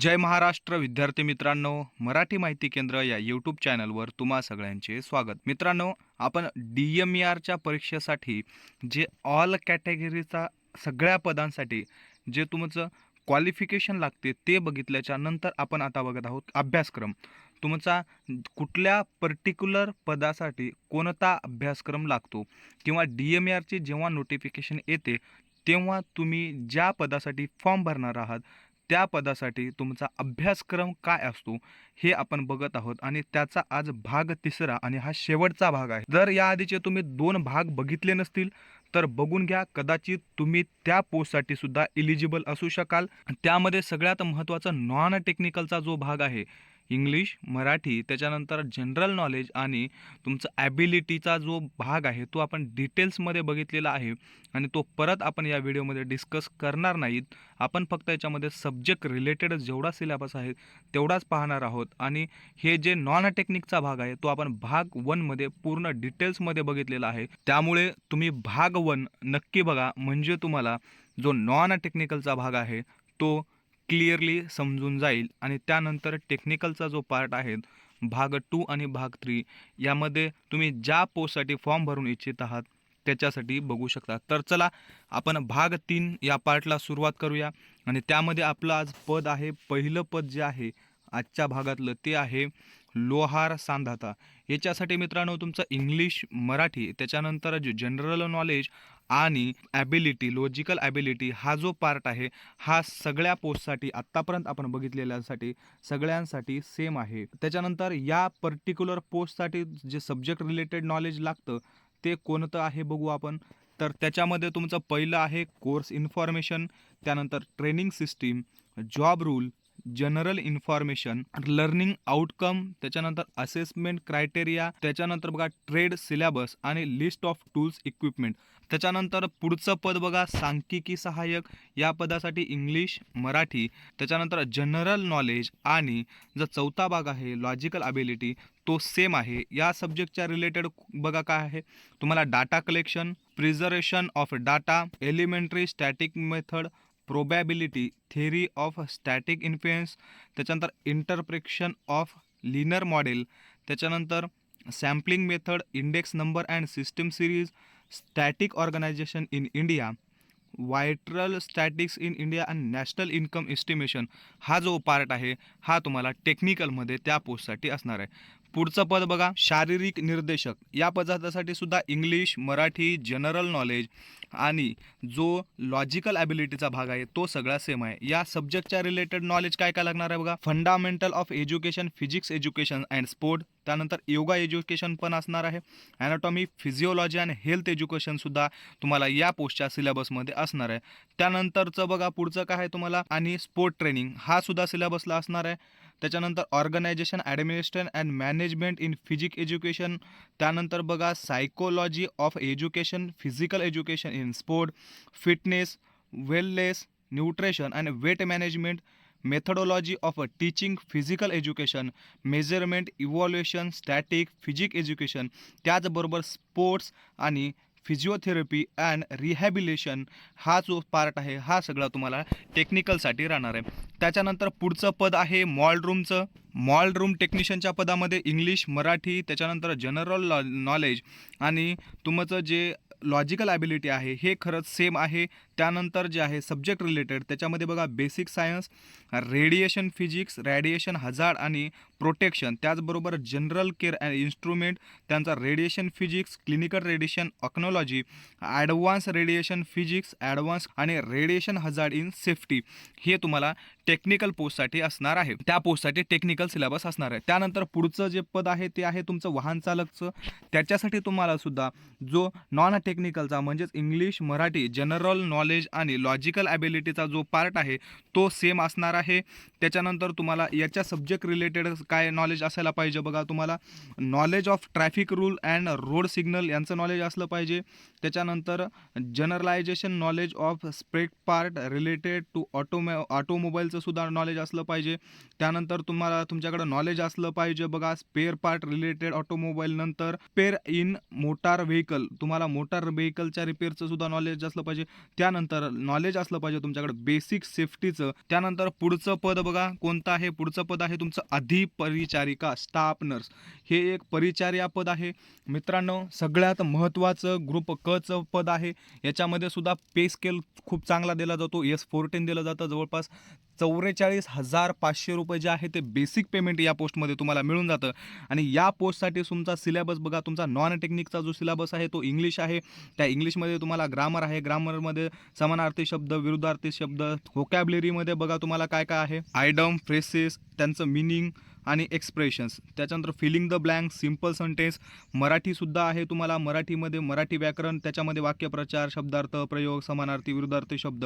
जय महाराष्ट्र विद्यार्थी मित्रांनो. मराठी माहिती केंद्र या यूट्यूब चॅनलवर तुम्हा सगळ्यांचे स्वागत. मित्रांनो आपण डी एम ई आरच्या परीक्षेसाठी जे ऑल कॅटेगरीचा सगळ्या पदांसाठी जे तुमचं क्वालिफिकेशन लागते ते बघितल्याच्या नंतर आपण आता बघत आहोत अभ्यासक्रम. तुमचा कुठल्या पर्टिक्युलर पदासाठी कोणता अभ्यासक्रम लागतो किंवा डी एम ई आरची जेव्हा नोटिफिकेशन येते तेव्हा तुम्ही ज्या पदासाठी फॉर्म भरणार आहात त्या पदासाठी तुमचा अभ्यासक्रम काय असतो हे आपण बघत आहोत आणि त्याचा आज भाग तिसरा आणि हा शेवटचा भाग आहे. जर या आधीचे तुम्ही दोन भाग बघितले नसतील तर बघून घ्या. कदाचित तुम्ही त्या पोस्टसाठी सुद्धा इलिजिबल असू शकाल. त्यामध्ये सगळ्यात महत्त्वाचा नॉन टेक्निकलचा जो भाग आहे इंग्लिश मराठी त्याच्यानंतर जनरल नॉलेज आणि तुमचं ॲबिलिटीचा जो भाग आहे तो आपण डिटेल्समध्ये बघितलेला आहे आणि तो परत आपण या व्हिडिओमध्ये डिस्कस करणार नाहीत. आपण फक्त याच्यामध्ये सब्जेक्ट रिलेटेड जेवढा सिलेबस आहे तेवढाच पाहणार आहोत. आणि हे जे नॉन टेक्निकचा भाग आहे तो आपण भाग वनमध्ये पूर्ण डिटेल्समध्ये बघितलेला आहे. त्यामुळे तुम्ही भाग वन नक्की बघा. म्हणजे तुम्हाला जो नॉन टेक्निकलचा भाग आहे तो क्लिअरली समजून जाईल. आणि त्यानंतर टेक्निकलचा जो पार्ट आहे भाग टू आणि भाग थ्री यामध्ये तुम्ही ज्या पोस्टसाठी फॉर्म भरून इच्छित आहात त्याच्यासाठी बघू शकता. तर चला आपण भाग तीन या पार्टला सुरुवात करूया. आणि त्यामध्ये आपलं आज पद आहे पहिलं पद जे आहे आजच्या भागातलं ते आहे लोहार सांधाता. याच्यासाठी मित्रांनो तुमचं इंग्लिश मराठी त्याच्यानंतर जे जनरल नॉलेज आणि ॲबिलिटी लॉजिकल ॲबिलिटी हा जो पार्ट आहे हा सगळ्या पोस्टसाठी आत्तापर्यंत आपण बघितलेल्यासाठी सगळ्यांसाठी सेम आहे. त्याच्यानंतर या पर्टिक्युलर पोस्टसाठी जे सब्जेक्ट रिलेटेड नॉलेज लागतं ते कोणतं आहे बघू आपण. तर त्याच्यामध्ये तुमचं पहिलं आहे कोर्स इन्फॉर्मेशन त्यानंतर training system job rule general information learning outcome त्याच्यानंतर असेसमेंट क्रायटेरिया त्याच्यानंतर बघा ट्रेड सिलेबस आणि लिस्ट ऑफ टूल्स इक्विपमेंट त्याच्यानंतर पुढचं पद बघा सांख्यिकी सहाय्यक. या पदासाठी इंग्लिश मराठी त्याच्यानंतर जनरल नॉलेज आणि जो चौथा भाग आहे लॉजिकल अबिलिटी तो सेम आहे. या सब्जेक्टच्या रिलेटेड बघा काय आहे. तुम्हाला data collection preservation of data elementary static method probability theory of static influence त्याच्यानंतर इंटरप्रेक्शन ऑफ लिनर मॉडेल त्याच्यानंतर sampling method index number and system series static organisation in India vital statistics in India and national income estimation हा जो part आहे हा तुम्हाला टेक्निकलमध्ये त्या पोस्टसाठी असणार आहे. पुढचं पद बघा शारीरिक निर्देशक. या पदासाठी सुद्धा इंग्लिश मराठी जनरल नॉलेज आणि जो लॉजिकल ॲबिलिटीचा भाग आहे तो सगळा सेम आहे. या सब्जेक्टच्या रिलेटेड नॉलेज काय काय लागणार आहे बघा? Fundamental of education physics education and sport त्यानंतर योगा एज्युकेशन पण असणार आहे. ॲनाटॉमी फिजिओलॉजी आणि हेल्थ एज्युकेशनसुद्धा तुम्हाला या पोस्टच्या सिलेबसमध्ये असणार आहे. त्यानंतरचं बघा पुढचं काय आहे तुम्हाला? आणि स्पोर्ट ट्रेनिंग हा सुद्धा सिलेबसला असणार आहे. त्याच्यानंतर organisation administration and management in physic education. त्यानंतर बघा psychology of education physical education in sport fitness wellness nutrition and weight management methodology of teaching physical education measurement evaluation static physic education. त्याचबरोबर sports आणि physiotherapy and rehabilitation हा जो part आहे हा सगळा तुम्हाला टेक्निकलसाठी राहणार आहे. त्याच्यानंतर पुढचं पद आहे मॉल रूमचं मॉल रूम टेक्निशियनच्या पदामध्ये इंग्लिश मराठी त्याच्यानंतर जनरल नॉलेज आणि तुमचं जे लॉजिकल ॲबिलिटी आहे हे खरंच सेम आहे. त्यानंतर जे आहे सब्जेक्ट रिलेटेड त्याच्यामध्ये बघा basic science radiation physics radiation hazard आणि प्रोटेक्शन त्याचबरोबर जनरल केअर अँड इन्स्ट्रुमेंट त्यांचा radiation physics clinical radiation oncology advance radiation physics advance आणि रेडिएशन हजार्ड इन सेफ्टी हे तुम्हाला टेक्निकल पोस्टसाठी असणार आहे. त्या पोस्टसाठी टेक्निकल सिलेबस असणार आहे. त्यानंतर पुढचं जे पद आहे ते आहे तुमचं वाहन चालकचं. त्याच्यासाठी तुम्हाला सुद्धा जो नॉन टेक्निकलचा म्हणजेच English Marathi general knowledge knowledge आणि लॉजिकल ॲबिलिटीचा जो पार्ट आहे तो सेम असणार आहे. त्याच्यानंतर तुम्हाला याच्या सब्जेक्ट रिलेटेड काय नॉलेज असायला पाहिजे बघा तुम्हाला. Knowledge of traffic rule and road signal यांचं नॉलेज असलं पाहिजे. त्याच्यानंतर generalisation knowledge of spare part related to ऑटोमॅ ऑटोमोबाईलचं सुद्धा नॉलेज असलं पाहिजे. त्यानंतर तुम्हाला तुमच्याकडं नॉलेज असलं पाहिजे बघा. स्पेअर पार्ट रिलेटेड ऑटोमोबाईल नंतर पेअर इन मोटार व्हेकल तुम्हाला मोटार व्हेकलच्या रिपेअरचं सुद्धा नॉलेज असलं पाहिजे. त्या त्यानंतर नॉलेज असलं पाहिजे तुमच्याकडे बेसिक सेफ्टीचं त्यानंतर पुढचं पद बघा कोणतं आहे? पुढचं पद आहे तुमचं अधिपरिचारिका स्टाफ नर्स हे एक परिचार्या पद आहे. मित्रांनो सगळ्यात महत्त्वाचं ग्रुप कचं पद आहे. याच्यामध्ये सुद्धा पे स्केल खूप चांगला दिला जातो. एस फोर्टीन दिलं जातं जवळपास. चौवेचाळीस हजार पाचशे रुपये जे आहे ते बेसिक पेमेंट या पोस्टमध्ये तुम्हाला मिळून जातं. आणि या पोस्टसाठी तुमचा सिलेबस बघा तुमचा नॉन टेक्निकचा जो सिलेबस आहे तो इंग्लिश आहे. त्या इंग्लिशमध्ये तुम्हाला ग्रामर आहे. ग्रामरमध्ये समानार्थी शब्द विरुद्धार्थी शब्द व्होकॅबलरीमध्ये बघा तुम्हाला काय काय आहे. आयडम फ्रेसेस त्यांचं मिनिंग आणि एक्सप्रेशन्स त्याच्यानंतर filling the blank simple sentence मराठीसुद्धा आहे तुम्हाला. मराठीमध्ये मराठी व्याकरण त्याच्यामध्ये वाक्यप्रचार शब्दार्थ प्रयोग समानार्थी विरुद्धार्थी शब्द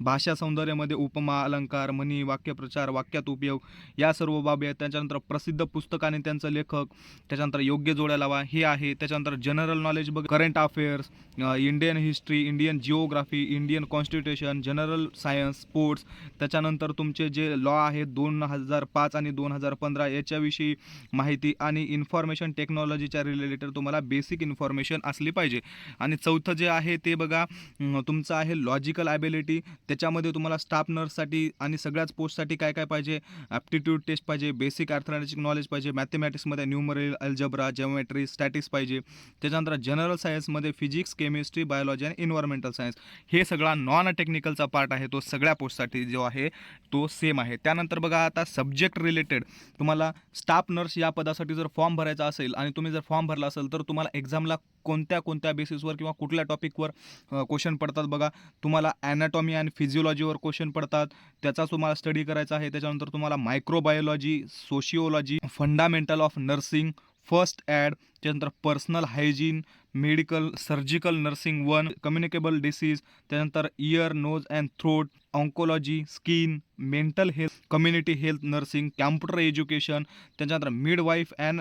भाषा सौंदर्यामध्ये उपमा अलंकार म्हणी वाक्यप्रचार वाक्यात उपयोग. या सर्व बाबी आहेत. त्याच्यानंतर प्रसिद्ध पुस्तकाने त्यांचं लेखक त्याच्यानंतर योग्य जोड्या लावा हे आहे. त्याच्यानंतर जनरल नॉलेज बघ current affairs Indian history Indian geography Indian constitution general science sports त्याच्यानंतर तुमचे जे लॉ आहेत दोन हजार पाच आणि दोन हजार पंधरा याच्याविषयी माहिती आणि इन्फॉर्मेशन टेक्नॉलॉजीच्या रिलेटेड तुम्हाला बेसिक इन्फॉर्मेशन असली पाहिजे. आणि चौथं जे आहे ते बघा तुमचं आहे लॉजिकल ॲबिलिटी त्याच्यामध्ये तुम्हाला स्टाफ नर्ससाठी आणि सगळ्याच पोस्टसाठी काय काय पाहिजे? ॲप्टिट्यूड टेस्ट पाहिजे बेसिक अर्थमॅटिक नॉलेज पाहिजे मॅथमॅटिक्समध्ये न्यूमरल अल्जब्रा जेओमेट्री स्टॅटिक्स पाहिजे. त्याच्यानंतर जनरल सायन्समध्ये फिजिक्स केमिस्ट्री बायोलॉजी आणि इन्व्हायरमेंटल सायन्स हे सगळा नॉन टेक्निकलचा पार्ट आहे तो सगळ्या पोस्टसाठी जो आहे तो सेम आहे. त्यानंतर बघा आता सब्जेक्ट रिलेटेड तुम्हाला स्टाफ नर्स या पदासाठी जर फॉर्म भरायचा असेल आणि तुम्ही जर फॉर्म भरला असेल तर तुम्हाला एक्झामला कोणत्या कोणत्या बेसिसवर किंवा कुठल्या टॉपिकवर क्वेश्चन पडतात बघा. तुम्हाला ॲनाटॉमी आणि फिजिओलॉजीवर क्वेश्चन पडतात. त्याचा तुम्हाला स्टडी करायचा आहे. त्याच्यानंतर तुम्हाला microbiology sociology fundamental of nursing first aid त्यानंतर personal hygiene medical surgical nursing one communicable disease त्यानंतर ear nose and throat oncology skin mental health community health nursing computer education त्याच्यानंतर midwife and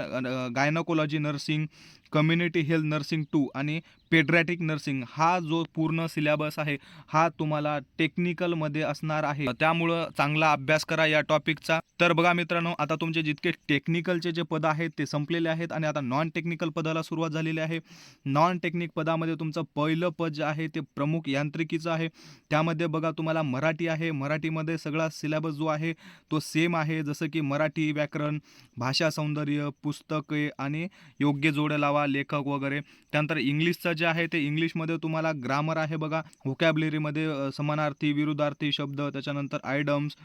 gynaecology nursing community health nursing two आणि paediatric nursing. हा जो पूर्ण syllabus आहे हा तुम्हाला टेक्निकलमध्ये असणार आहे. त्यामुळं चांगला अभ्यास करा या टॉपिकचा. तर बघा मित्रांनो आता तुमचे जितके टेक्निकलचे जे पद आहेत ते संपलेले आहेत आणि आता नॉन टेक्निक टेक्निकल पदाला सुरुवात झालेली आहे. नॉन टेक्निक पदामध्ये तुमचं पहिलं पद जे आहे ते प्रमुख यांत्रिकीचं आहे. त्यामध्ये बघा तुम्हाला मराठी आहे. मराठीमध्ये सगळा सिलेबस जो आहे तो सेम आहे. जसं की मराठी व्याकरण भाषा सौंदर्य पुस्तके आणि योग्य जोड्या लावा लेखक वगैरे. त्यानंतर इंग्लिशचं जे आहे ते इंग्लिशमध्ये तुम्हाला ग्रामर आहे बघा. व्होकॅबलरीमध्ये समानार्थी विरुद्धार्थी शब्द त्याच्यानंतर आयडम्स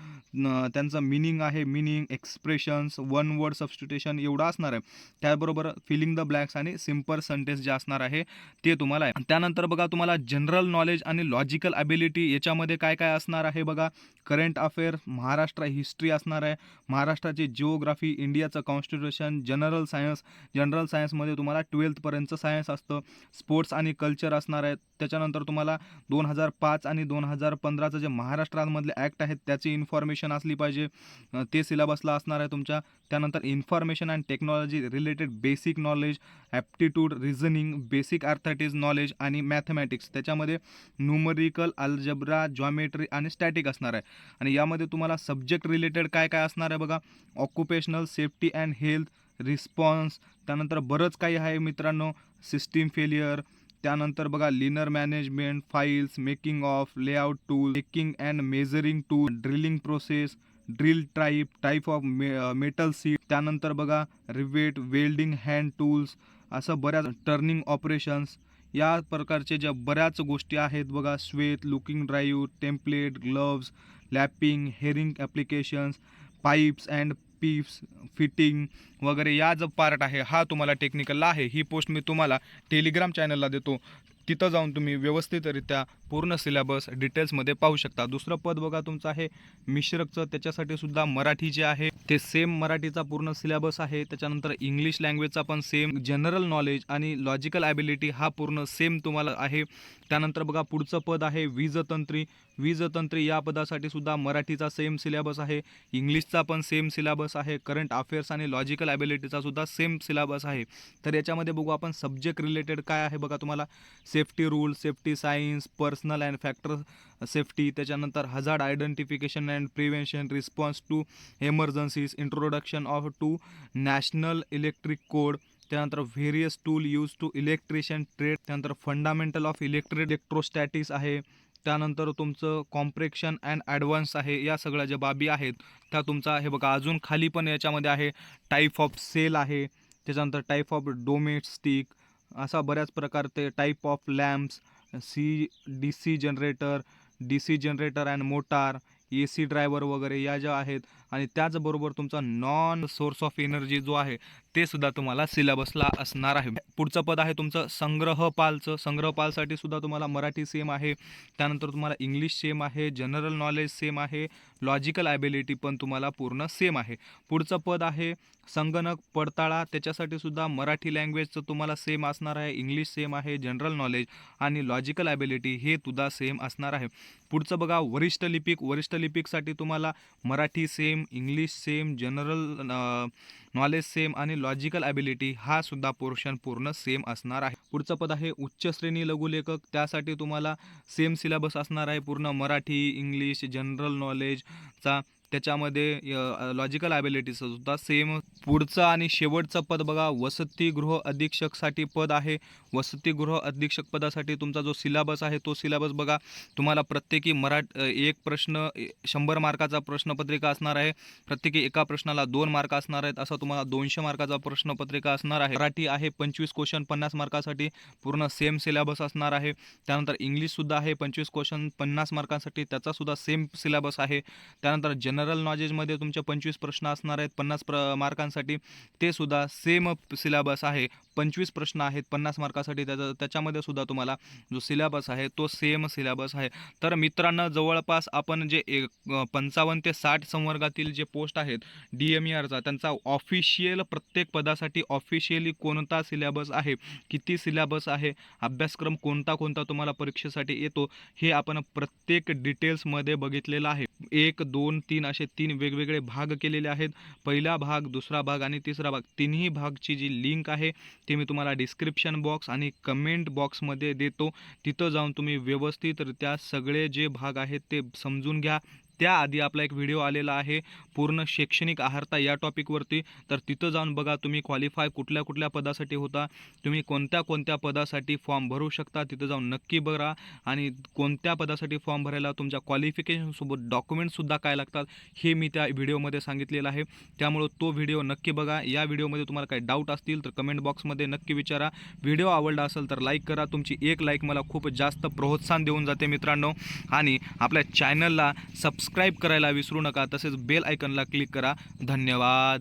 त्यांचं मिनिंग आहे. Meaning expressions one word substitution एवढं असणार आहे. त्याचबरोबर फिलिंग द ब्लॅक्स आणि सिंपल सेंटेन्स जे असणार आहे ते तुम्हाला आहे. त्यानंतर बघा तुम्हाला जनरल नॉलेज आणि लॉजिकल ॲबिलिटी याच्यामध्ये काय काय असणार आहे बघा? करंट अफेअर महाराष्ट्र हिस्ट्री असणार आहे. महाराष्ट्राची जिओग्राफी इंडियाचं कॉन्स्टिट्युशन जनरल सायन्स जनरल सायन्समध्ये तुम्हाला ट्वेल्थपर्यंतचं सायन्स असतं. स्पोर्ट्स आणि कल्चर असणार आहे त्याच्यानंतर तुम्हाला दोन हजार पाच आणि दोन हजार पंधराचं जे महाराष्ट्रामधले ॲक्ट आहेत त्याची इन्फॉर्मेशन असली पाहिजे. ते सिलेबसला असणार आहे तुमच्या. त्यानंतर information and technology related basic knowledge aptitude reasoning basic अर्थॅटिज knowledge आणि मॅथमॅटिक्स त्याच्यामध्ये न्युमरिकल अल्जब्रा जॉमेट्री आणि स्टॅटिक असणार आहे. आणि यामध्ये तुम्हाला सब्जेक्ट रिलेटेड काय काय असणार आहे बघा? Occupational safety and health response त्यानंतर बरंच काही आहे मित्रांनो. सिस्टीम फेलियर त्यानंतर बघा linear management files making of layout tool making and measuring tool drilling process drill type type of may metal sheet त्यानंतर बघा रिवेट वेल्डिंग हँड टूल्स असं बऱ्याच टर्निंग ऑपरेशन्स या प्रकारचे ज्या बऱ्याच गोष्टी आहेत बघा sweat looking drive template gloves lapping hearing applications pipes and pipes fitting वगैरे या जो पार्ट आहे हा तुम्हाला टेक्निकलला आहे. ही पोस्ट मी तुम्हाला टेलिग्राम चॅनलला देतो. तिथं जाऊन तुम्ही व्यवस्थितरित्या पूर्ण सिलेबस डिटेल्समध्ये पाहू शकता. दुसरं पद बघा तुमचं आहे मिश्रकचं. त्याच्यासाठी सुद्धा मराठी जे आहे ते सेम मराठीचा पूर्ण सिलेबस आहे. त्याच्यानंतर इंग्लिश लँग्वेजचा पण सेम जनरल नॉलेज आणि लॉजिकल ॲबिलिटी हा पूर्ण सेम तुम्हाला आहे. त्यानंतर बघा पुढचं पद आहे वीजतंत्री. वीजतंत्री या पदासाठी सुद्धा मराठीचा सेम सिलेबस आहे. इंग्लिशचा पण सेम सिलेबस आहे. करंट अफेअर्स आणि लॉजिकल ॲबिलिटीचा सुद्धा सेम सिलेबस आहे. तर याच्यामध्ये बघू आपण सब्जेक्ट रिलेटेड काय आहे बघा तुम्हाला. Safety rule safety science personal and factor safety त्याच्यानंतर hazard identification and prevention response to emergencies introduction of to national electric code त्यानंतर various tool use to electrician trade त्यानंतर फंडामेंटल ऑफ इलेक्ट्रिक इलेक्ट्रोस्टॅटिक्स आहे. त्यानंतर तुमचं कॉम्प्रेक्शन and advance आहे. या सगळ्या ज्या बाबी आहेत त्या तुमचा हे बघा अजून खाली पण याच्यामध्ये आहे. टाईप ऑफ सेल आहे. त्याच्यानंतर टाईप ऑफ डोमेस्टिक असा बऱ्याच प्रकार ते type of lamps C D C generator D C generator and motor A C driver वगैरे या ज्या आहेत आणि त्याचबरोबर तुमचा नॉन सोर्स ऑफ एनर्जी जो आहे ते सुद्धा तुम्हाला सिलेबसला असणार आहे. पुढचं पद आहे तुमचं संग्रहपालचं. संग्रहपालसाठी सुद्धा तुम्हाला मराठी सेम आहे. त्यानंतर तुम्हाला इंग्लिश सेम आहे. जनरल नॉलेज सेम आहे. लॉजिकल ॲबिलिटी पण तुम्हाला पूर्ण सेम आहे. पुढचं पद आहे संगणक पडताळा. त्याच्यासाठी सुद्धा मराठी लँग्वेजचं तुम्हाला सेम असणार आहे. इंग्लिश सेम आहे. जनरल नॉलेज आणि लॉजिकल ॲबिलिटी हे सुद्धा सेम असणार आहे. पुढचं बघा वरिष्ठ लिपिक. वरिष्ठ लिपिकसाठी तुम्हाला Marathi same English same general knowledge same आणि लॉजिकल ॲबिलिटी हा सुद्धा पोर्शन पूर्ण सेम असणार आहे. पुढचं पद आहे उच्च श्रेणी लघुलेखक. त्यासाठी तुम्हाला सेम सिलेबस असणार आहे. पूर्ण मराठी इंग्लिश जनरल नॉलेजचा त्याच्यामध्ये लॉजिकल ॲबिलिटीचं सुद्धा सेम पुढचं आणि शेवटचं पद बघा वसतिगृह अधीक्षकसाठी पद आहे. वसतिगृह अधीक्षक पदासाठी तुमचा जो सिलेबस आहे तो सिलेबस बघा तुम्हाला प्रत्येकी मराठ एक प्रश्न शंभर मार्काचा प्रश्नपत्रिका असणार आहे. प्रत्येकी एका प्रश्नाला दोन मार्क असणार आहेत असं तुम्हाला दोनशे मार्काचा प्रश्नपत्रिका असणार आहे. मराठी आहे पंचवीस क्वेश्चन पन्नास मार्कासाठी पूर्ण सेम सिलेबस असणार आहे. त्यानंतर इंग्लिशसुद्धा आहे पंचवीस क्वेश्चन पन्नास मार्कांसाठी त्याचासुद्धा सेम सिलेबस आहे. त्यानंतर जनरल नॉलेजमध्ये तुमचे पंचवीस प्रश्न असणार आहेत पन्नास प्र मार्कांसाठी ते सुद्धा सेम सिलेबस आहे. पंचवीस प्रश्न आहेत पन्नास मार्कासाठी त्याचा त्याच्यामध्ये सुद्धा तुम्हाला जो सिलेबस आहे तो सेम सिलेबस आहे. तर मित्रांनो जवळपास आपण जे एक पंचावन्न ते साठ संवर्गातील जे पोस्ट आहेत डी एम ई आरचा त्यांचा ऑफिशियल प्रत्येक पदासाठी ऑफिशियली कोणता सिलेबस आहे किती सिलेबस आहे अभ्यासक्रम कोणता कोणता तुम्हाला परीक्षेसाठी येतो हे आपण प्रत्येक डिटेल्समध्ये बघितलेलं आहे. एक दोन तीन असे तीन वेगवेगळे भाग केलेले आहेत. पहिला भाग दुसरा भाग आणि तिसरा भाग. तिन्ही भागची जी लिंक आहे ते मी तुम्हाला डिस्क्रिप्शन बॉक्स आणि कमेंट बॉक्समध्ये देतो. तिथं जाऊन तुम्ही व्यवस्थितरित्या सगळे जे भाग आहेत ते समजून घ्या. त्याआधी आपला एक व्हिडिओ आलेला आहे पूर्ण शैक्षणिक आहारता या टॉपिकवरती. तर तिथं जाऊन बघा तुम्ही क्वालिफाय कुठल्या कुठल्या पदासाठी होता. तुम्ही कोणत्या कोणत्या पदासाठी फॉर्म भरू शकता तिथं जाऊन नक्की बघा. आणि कोणत्या पदासाठी फॉर्म भरायला तुमच्या क्वालिफिकेशनसोबत डॉक्युमेंटसुद्धा काय लागतात हे मी त्या व्हिडिओमध्ये सांगितलेलं आहे. त्यामुळं तो व्हिडिओ नक्की बघा. या व्हिडिओमध्ये तुम्हाला काही डाऊट असतील तर कमेंट बॉक्समध्ये नक्की विचारा. व्हिडिओ आवडला असेल तर लाईक करा. तुमची एक लाईक मला खूप जास्त प्रोत्साहन देऊन जाते मित्रांनो. आणि आपल्या चॅनलला सबस्क्राईब करायला विसरू नका. तसेच बेल आयकनला क्लिक करा. धन्यवाद.